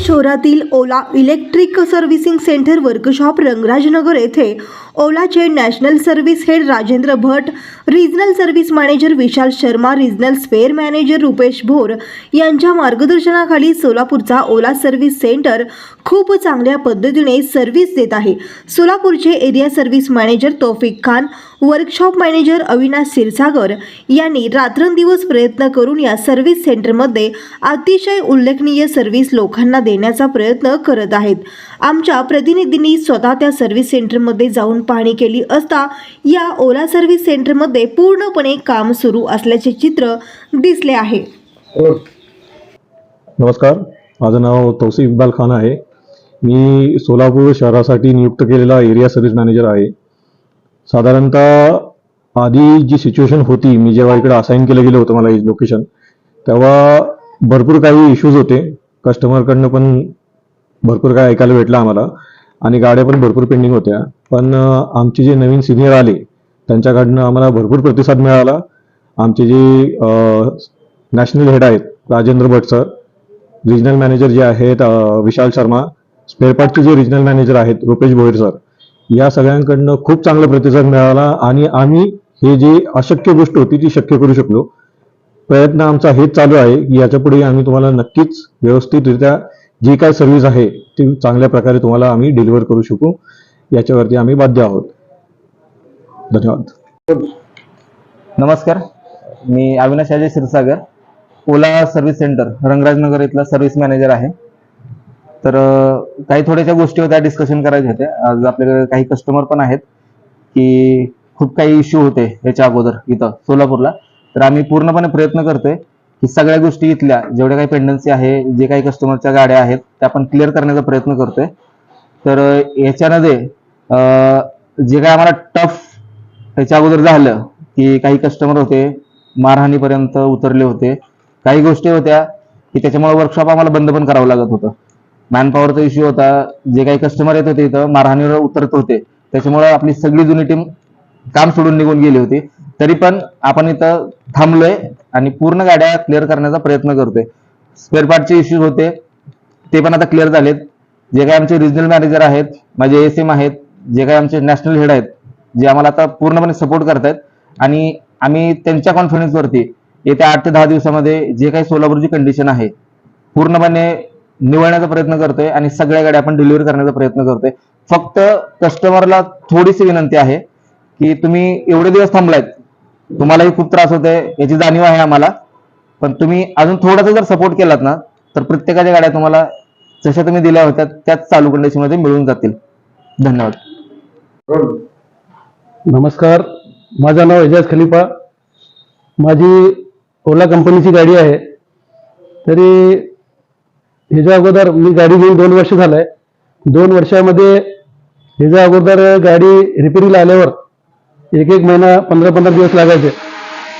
शहरातील Ola electric servicing centre workshop Rangrajnagar येथे ओलाचे national service head Rajendra Bhat regional service manager Vishal Sharma regional spare manager Rupesh Bhor यांच्या मार्गदर्शनाखाली सोलापूरचा ओला service centre खूप चांगल्या पद्धतीने service देत आहे. सोलापूरचे area service manager Taufiq Khan workshop manager Avinash Kshirsagar यांनी रात्रंदिवस प्रयत्न करून या सर्व्हिस सेंटरमध्ये अतिशय उल्लेखनीय सर्व्हिस लोकांना देण्याचा प्रयत्न करत आहेत. आमच्या प्रतिनिधींनी स्वतः त्या सर्व्हिस सेंटरमध्ये जाऊन पाहणी केली असता या ओला सर्व्हिस सेंटरमध्ये पूर्णपणे काम सुरू असल्याचे चित्र दिसले आहे. नमस्कार. माझं नाव तौसिफ इक्बाल खान आहे. मी सोलापूर शहरासाठी नियुक्त केलेला एरिया सर्व्हिस मॅनेजर आहे. साधारणतः आधी जी सिच्युएशन होती मी जेव्हा इकडे असाईन केलं गेलं होतं मला लोकेशन तेव्हा भरपूर काही इश्यूज होते. कस्टमरकडनं पण भरपूर काय ऐकायला भेटलं आम्हाला. आणि गाड्या पण भरपूर पेंडिंग होत्या. पण आमचे जे नवीन सिनियर आले त्यांच्याकडनं आम्हाला भरपूर प्रतिसाद मिळाला. आमचे जे नॅशनल हेड आहेत Rajendra Bhat sir regional manager जे आहेत विशाल शर्मा स्पेअरपार्टचे जे रिजनल मॅनेजर आहेत रुपेश भोईर सर या सगळ्यांकडनं खूप चांगला प्रतिसाद मिळाला. आणि आम्ही हे जे अशक्य गोष्ट होती ती शक्य करू शकलो. प्रयत्न आमचा हेच चालू आहे. की याच्यापुढे आम्ही तुम्हाला नक्कीच व्यवस्थितरित्या जी काय सर्व्हिस आहे ती चांगल्या प्रकारे तुम्हाला आम्ही डिलिव्हर करू शकू. याच्यावरती आम्ही बाध्य आहोत. धन्यवाद. नमस्कार. मी अविनाश अजय क्षीरसागर. ओला सर्व्हिस सेंटर रंगराजनगर इथला सर्व्हिस मॅनेजर आहे. तर काही थोड्याशा गोष्टी होत्या डिस्कशन करायच्या होत्या. आज आपल्याकडे काही कस्टमर पण आहेत की खूप काही इश्यू होते याच्या अगोदर इथं सोलापूरला. तर आम्ही पूर्णपणे प्रयत्न करतोय ही सगळ्या गोष्टी इथल्या जेवढ्या काही पेंडन्सी आहे जे काही कस्टमरच्या गाड्या आहेत त्या आपण क्लिअर करण्याचा प्रयत्न करतोय. तर याच्यामध्ये जे काय आम्हाला टफ त्याच्या अगोदर झालं की काही कस्टमर होते मारहाणीपर्यंत उतरले होते काही गोष्टी होत्या की त्याच्यामुळे वर्कशॉप आम्हाला बंद पण करावं लागत होतं. मॅनपॉवरचा इश्यू होता जे काही कस्टमर येत होते इथं मारहाणीवर उतरत होते त्याच्यामुळे आपली सगळी जुनी टीम काम सोडून निघून गेली होती. तरी पण आपण इथं थांबलोय आणि पूर्ण गाड्या क्लिअर करण्याचा प्रयत्न करतोय. स्पेअर पार्टचे इश्यूज होते. ते पण आता क्लिअर झालेत. जे काही आमचे रिजनल मॅनेजर आहेत माझे एस एम आहेत जे काही आमचे नॅशनल हेड आहेत जे आम्हाला आता पूर्णपणे सपोर्ट करतायत. आणि आम्ही त्यांच्या कॉन्फिडन्सवरती येत्या आठ ते दहा दिवसामध्ये जे काही सोलापूरची कंडिशन आहे पूर्णपणे निवडण्याचा प्रयत्न करतोय आणि सगळ्या गाड्या आपण डिलिव्हरी करण्याचा प्रयत्न करतोय. फक्त कस्टमरला थोडीशी विनंती आहे की तुम्ही एवढे दिवस थांबलायत तुम्हालाही खूप त्रास होतोय याची जाणीव आहे आम्हाला. पण तुम्ही अजून थोडासा जर सपोर्ट केलात ना तर प्रत्येकाच्या गाड्या तुम्हाला जशा तुम्ही दिल्या होत्या त्याच चालू कंडिशनमध्ये मिळून जातील. धन्यवाद. नमस्कार. माझं नाव एजाज खलिफा. माझी ओला कंपनीची गाडी आहे. तरी ह्याच्या अगोदर मी गाडी घेऊन दोन वर्ष झालंय. दोन वर्षामध्ये ह्याच्या अगोदर गाडी रिपेरिंगला आल्यावर एक एक महिना पंधरा पंधरा दिवस लागायचे.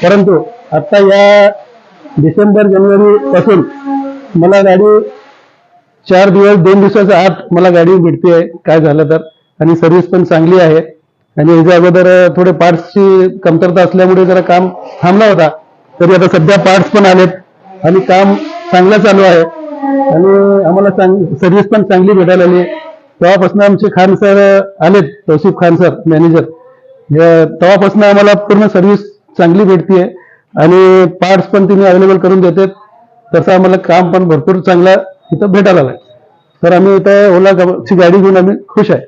परंतु आता या डिसेंबर जानेवारी पासून मला गाडी चार दिवस दोन दिवसाच्या आत मला गाडी भेटते काय झालं तर? आणि सर्व्हिस पण चांगली आहे. आणि याच्या अगोदर थोडे पार्ट्सची कमतरता असल्यामुळे जरा काम थांबला होता. तरी आता सध्या पार्ट्स पण आलेत. आणि काम चांगलं चालू आहे. आणि आम्हाला सर्व्हिस पण चांगली भेटायला आली. तेव्हापासून आमचे खान सर आलेत तौसिफ खान सर मॅनेजर तेव्हापासून आम्हाला पूर्ण सर्व्हिस चांगली भेटते आणि पार्ट्स पण तिने अवेलेबल करून देतात. तसं आम्हाला काम पण भरपूर चांगलं इथं भेटायला लागलं. तर आम्ही इथं ओला ची गाडी घेऊन आम्ही खुश आहे.